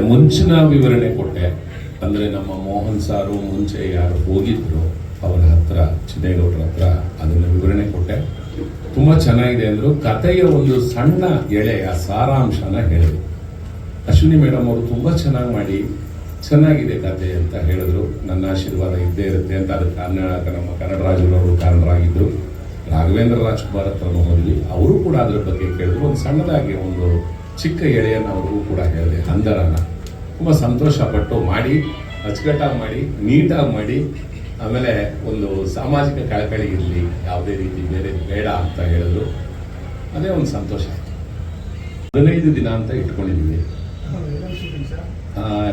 ಮುಂಚಿನ ವಿವರಣೆ ಕೊಟ್ಟೆ. ಅಂದ್ರೆ ನಮ್ಮ ಮೋಹನ್ ಸಾರು ಮುಂಚೆ ಯಾರು ಹೋಗಿದ್ರು, ಅವರ ಹತ್ರ, ಚಿನ್ನೇಗೌಡರ ಹತ್ರ ಅದನ್ನ ವಿವರಣೆ ಕೊಟ್ಟೆ. ತುಂಬಾ ಚೆನ್ನಾಗಿದೆ ಅಂದ್ರು. ಕಥೆಯ ಒಂದು ಸಣ್ಣ ಎಳೆಯ ಸಾರಾಂಶನ ಹೇಳಿದ್ರು. ಅಶ್ವಿನಿ ಮೇಡಮ್ ಅವರು ತುಂಬಾ ಚೆನ್ನಾಗಿ ಮಾಡಿ, ಚೆನ್ನಾಗಿದೆ ಕತೆ ಅಂತ ಹೇಳಿದ್ರು. ನನ್ನ ಆಶೀರ್ವಾದ ಇದ್ದೇ ಇರುತ್ತೆ ಅಂತ ಅದಕ್ಕೆ ಕನ್ನಡ ನಮ್ಮ ಕನ್ನಡರಾಜರವರು ಕಾರಣರಾಗಿದ್ದರು ರಾಘವೇಂದ್ರ ರಾಜ್ಕುಮಾರ್ ಹತ್ರನೂ ಹೋದ್ವಿ. ಅವರು ಕೂಡ ಅದ್ರ ಬಗ್ಗೆ ಕೇಳಿದ್ರು. ಒಂದು ಸಣ್ಣದಾಗಿ ಒಂದು ಚಿಕ್ಕ ಎಳೆಯನ್ನು ಅವ್ರಿಗೂ ಕೂಡ ಹೇಳಿದೆ. ಹಂದರನ. ತುಂಬ ಸಂತೋಷ ಪಟ್ಟು ಮಾಡಿ, ಅಚ್ಚುಕಟ್ಟಾಗಿ ಮಾಡಿ, ನೀಟಾಗಿ ಮಾಡಿ, ಆಮೇಲೆ ಒಂದು ಸಾಮಾಜಿಕ ಕಳಕಳಿ ಇರಲಿ, ಯಾವುದೇ ರೀತಿ ಬೇರೆ ಬೇಡ ಅಂತ ಹೇಳಿದ್ರು. ಅದೇ ಒಂದು ಸಂತೋಷ. ಹದಿನೈದು ದಿನ ಅಂತ ಇಟ್ಕೊಂಡಿದ್ದೀವಿ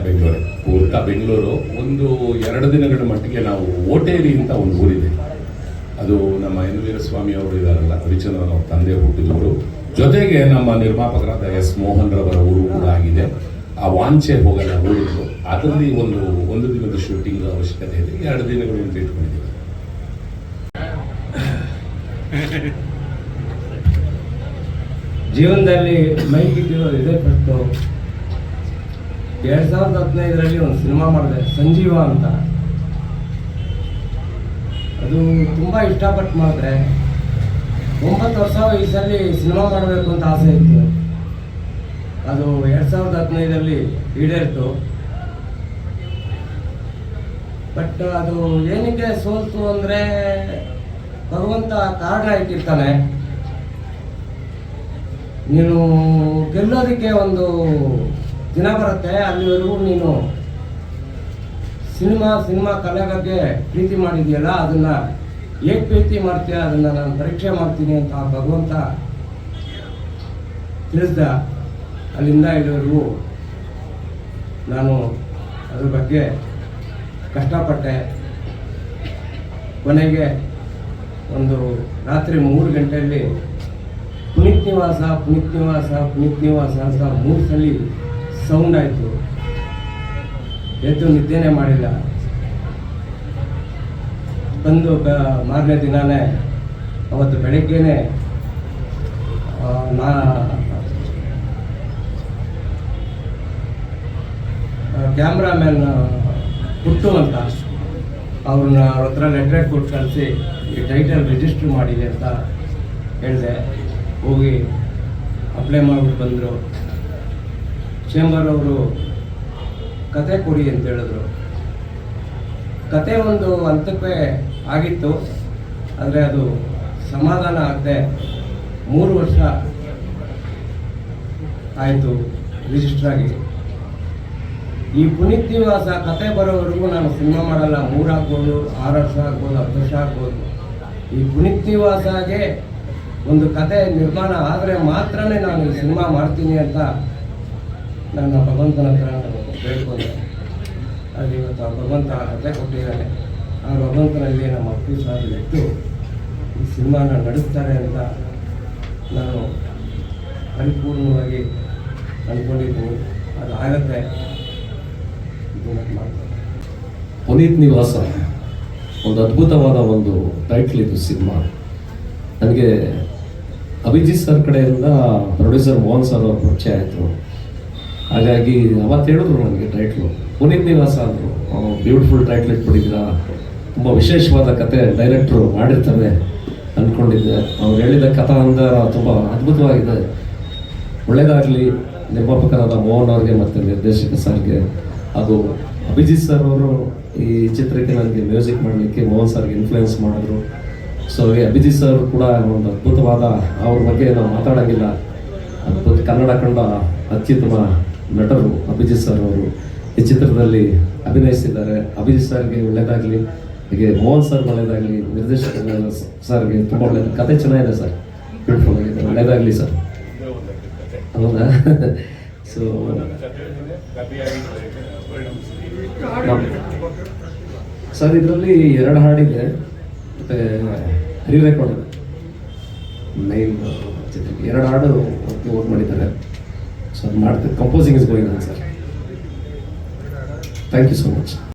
ಬೆಂಗಳೂರು. ಪೂರ್ತ ಬೆಂಗಳೂರು. ಒಂದು ಎರಡು ದಿನಗಳ ಮಟ್ಟಿಗೆ ನಾವು ಓಟೇರಿ ಅಂತ ಒಂದು ಊರಿದೆ. ಅದು ನಮ್ಮ ಎನ್ ವೀರಸ್ವಾಮಿ ಅವರು ಇದಾರಲ್ಲ ರವಿಚಂದ್ರನ್ ಅವರ ತಂದೆ ಹುಟ್ಟಿದವರು. ಜೊತೆಗೆ ನಮ್ಮ ನಿರ್ಮಾಪಕರಾದ ಎಸ್ ಮೋಹನ್ ರವರ ಊರು ಕೂಡ ಆಗಿದೆ. ಆ ವಾಂಚೆ ಹೋಗಲ್ಲ ಅದರಲ್ಲಿ ಒಂದು ಒಂದು ದಿನದ ಶೂಟಿಂಗ್ ಅವಶ್ಯಕತೆ ಇದೆ, ಎರಡು ದಿನಗಳು ಅಂತ ಇಟ್ಕೊಂಡಿದ್ದೀವಿ. ಜೀವನದಲ್ಲಿ ಮೈಗಿಟ್ಟಿರೋದು ಇದೇ ಫಸ್ಟು ಎರಡ್ ಸಾವಿರದ ಹದಿನೈದರಲ್ಲಿ ಒಂದು ಸಿನಿಮಾ ಮಾಡಿದೆ, ಸಂಜೀವ ಅಂತ. ಅದು ತುಂಬ ಇಷ್ಟಪಟ್ಟು ಮಾಡಿದ್ರೆ ಒಂಬತ್ತು ವರ್ಷ ವಯಸ್ಸಲ್ಲಿ ಸಿನಿಮಾ ಮಾಡಬೇಕು ಅಂತ ಆಸೆ ಇತ್ತು. ಅದು ಎರಡು ಸಾವಿರದ ಹದಿನೈದರಲ್ಲಿ ಈಡೇರಿತು. ಬಟ್ ಅದು ಏನಕ್ಕೆ ಸೋಲ್ತು ಅಂದರೆ ಭಗವಂತ ಕಾರಣ ಇಟ್ಟಿರ್ತಾನೆ. ನೀನು ಗೆಲ್ಲೋದಕ್ಕೆ ಒಂದು ದಿನ ಬರುತ್ತೆ, ಅಲ್ಲಿವರೆಗೂ ನೀನು ಸಿನಿಮಾ ಸಿನಿಮಾ ಕಲೆ ಬಗ್ಗೆ ಪ್ರೀತಿ ಮಾಡಿದೆಯಲ್ಲ, ಅದನ್ನ ಹೇಗೆ ಪ್ರೀತಿ ಮಾಡ್ತೀಯ, ಅದನ್ನ ನಾನು ಪರೀಕ್ಷೆ ಮಾಡ್ತೀನಿ ಅಂತ ಭಗವಂತ ತಿಳಿಸ್ದ. ಅಲ್ಲಿಂದ ಇಲ್ಲಿವರೆಗೂ ನಾನು ಅದ್ರ ಬಗ್ಗೆ ಕಷ್ಟಪಟ್ಟೆ. ಕೊನೆಗೆ ಒಂದು ರಾತ್ರಿ ಮೂರು ಗಂಟೆಯಲ್ಲಿ ಪುನೀತ್ ನಿವಾಸ ಪುನೀತ್ ನಿವಾಸ ಪುನೀತ್ ನಿವಾಸ ಅಂತ ಮೂರು ಸಲ ಸೌಂಡ್ ಆಯಿತು. ಎದ್ದು ನಿದ್ದೆನೇ ಮಾಡಿಲ್ಲ. ಬಂದು ಮಾರನೇ ದಿನಾನೇ ಅವತ್ತು ಬೆಳಿಗ್ಗೆನೆ ನಾ ಕ್ಯಾಮ್ರಾಮ್ಯಾನ್ ಹುಟ್ಟು ಅಂತ ಅವ್ರನ್ನ ಅವ್ರ ಹತ್ರ ಲೆಟ್ರ್ ಕೊಟ್ಟು ಕಳಿಸಿ, ಈ ಟೈಟಲ್ ರಿಜಿಸ್ಟರ್ ಮಾಡಿದೆ ಅಂತ ಹೇಳಿದೆ. ಹೋಗಿ ಅಪ್ಲೈ ಮಾಡಿಬಿಟ್ಟು ಬಂದರು. ಚೇಂಬರ್ ಅವರು ಕತೆ ಕೊಡಿ ಅಂತ ಹೇಳಿದ್ರು. ಕತೆ ಒಂದು ಹಂತಕ್ಕೆ ಆಗಿತ್ತು. ಆದರೆ ಅದು ಸಮಾಧಾನ ಆಗದೆ ಮೂರು ವರ್ಷ ಆಯಿತು ರಿಜಿಸ್ಟರ್ ಆಗಿ. ಈ ಪುನೀತ್ ನಿವಾಸ ಕತೆ ಬರೋವರೆಗೂ ನಾನು ಸಿನಿಮಾ ಮಾಡಲ್ಲ. ಮೂರು ಆಗ್ಬೋದು, ಆರು ವರ್ಷ ಆಗ್ಬೋದು, ಹತ್ತು ವರ್ಷ ಆಗ್ಬೋದು. ಈ ಪುನೀತ್ ನಿವಾಸಗೆ ಒಂದು ಕತೆ ನಿರ್ಮಾಣ ಆದರೆ ಮಾತ್ರನೇ ನಾನು ಸಿನಿಮಾ ಮಾಡ್ತೀನಿ ಅಂತ ನನ್ನ ಭಗವಂತನ ಹತ್ರ ಬೇಡ್ಕೊಂಡೆ ಅಲ್ಲಿ ಇವತ್ತು ಆ ಭಗವಂತ ಕತೆ ಕೊಟ್ಟಿದ್ದಾನೆ ಆ ಭಗವಂತನಲ್ಲಿ ನಮ್ಮ ಅಪ್ಪಿ ಸಾರ್ ಇತ್ತು. ಈ ಸಿನಿಮಾನ ನಡೆಸ್ತಾರೆ ಅಂತ ನಾನು ಪರಿಪೂರ್ಣವಾಗಿ ಅಂದ್ಕೊಂಡಿದ್ದೀನಿ ಅದು ಆಗತ್ತೆ. ಪುನೀತ್ ನಿವಾಸ. ಒಂದು ಅದ್ಭುತವಾದ ಒಂದು ಟೈಟ್ಲ್ ಇದು ಸಿನಿಮಾ. ನನಗೆ ಅಭಿಜಿತ್ ಸರ್ ಕಡೆಯಿಂದ ಪ್ರೊಡ್ಯೂಸರ್ ಮೋಹನ್ ಸರ್ ಅವ್ರ ಪರಿಚಯ ಆಯಿತು. ಹಾಗಾಗಿ ಅವತ್ತು ಹೇಳಿದ್ರು ನನಗೆ ಟೈಟ್ಲು ಪುನೀತ್ ನಿವಾಸ ಅಂದರು. ಬ್ಯೂಟಿಫುಲ್ ಟೈಟ್ಲ್ ಇಟ್ಬಿಟ್ಟಿದ್ದೀರಾ. ತುಂಬ ವಿಶೇಷವಾದ ಕತೆ ಡೈರೆಕ್ಟ್ರು ಮಾಡಿರ್ತಾರೆ ಅಂದ್ಕೊಂಡಿದ್ದೆ ಅವ್ರು ಹೇಳಿದ ಕಥಾ ಅಂದರ ತುಂಬ ಅದ್ಭುತವಾಗಿದೆ. ಒಳ್ಳೆಯದಾಗಲಿ ನಿರ್ಮಾಪಕರಾದ ಮೋಹನ್ ಅವ್ರಿಗೆ ಮತ್ತು ನಿರ್ದೇಶಕ ಸರ್ಗೆ. ಹಾಗೂ ಅಭಿಜಿತ್ ಸರ್ ಅವರು ಈ ಚಿತ್ರಕ್ಕೆ ನನಗೆ ಮ್ಯೂಸಿಕ್ ಮಾಡಲಿಕ್ಕೆ ಮೋಹನ್ ಸರ್ಗೆ ಇನ್ಫ್ಲುಯೆನ್ಸ್ ಮಾಡಿದ್ರು. ಸೊ ಈ ಅಭಿಜಿತ್ ಸರ್ ಕೂಡ ಒಂದು ಅದ್ಭುತವಾದ, ಅವ್ರ ಬಗ್ಗೆ ನಾವು ಮಾತಾಡೋಂಗಿಲ್ಲ. ಅದ್ಭುತ ಕನ್ನಡ ಕಂಡ ಅತ್ಯುತ್ತಮ ನಟರು ಅಭಿಜಿತ್ ಸರ್ ಅವರು ಈ ಚಿತ್ರದಲ್ಲಿ ಅಭಿನಯಿಸಿದ್ದಾರೆ. ಅಭಿಜಿತ್ ಸರ್ಗೆ ಒಳ್ಳೆಯದಾಗಲಿ ಹೀಗೆ ಮೋಹನ್ ಸರ್ ಒಳ್ಳೆಯದಾಗಲಿ ನಿರ್ದೇಶಕ ಸರ್ಗೆ ತುಂಬ ಒಳ್ಳೆಯದು ಕತೆ ಚೆನ್ನಾಗಿದೆ ಸರ್ ಬ್ಯೂಟಿಫುಲ್ ಆಗಿದೆ. ಒಳ್ಳೆಯದಾಗಲಿ ಸರ್ ಹೌದಾ? ಸೊ ಸರ್ ಇದರಲ್ಲಿ ಎರಡು ಹಾಡಿದೆ. ಮತ್ತೆ ರೀ ರೆಕಾರ್ಡ್ ಎರಡು ಹಾಡು ಓಟ್ ಮಾಡಿದ್ದಾರೆ. So composing is going on, sir. Thank you so much.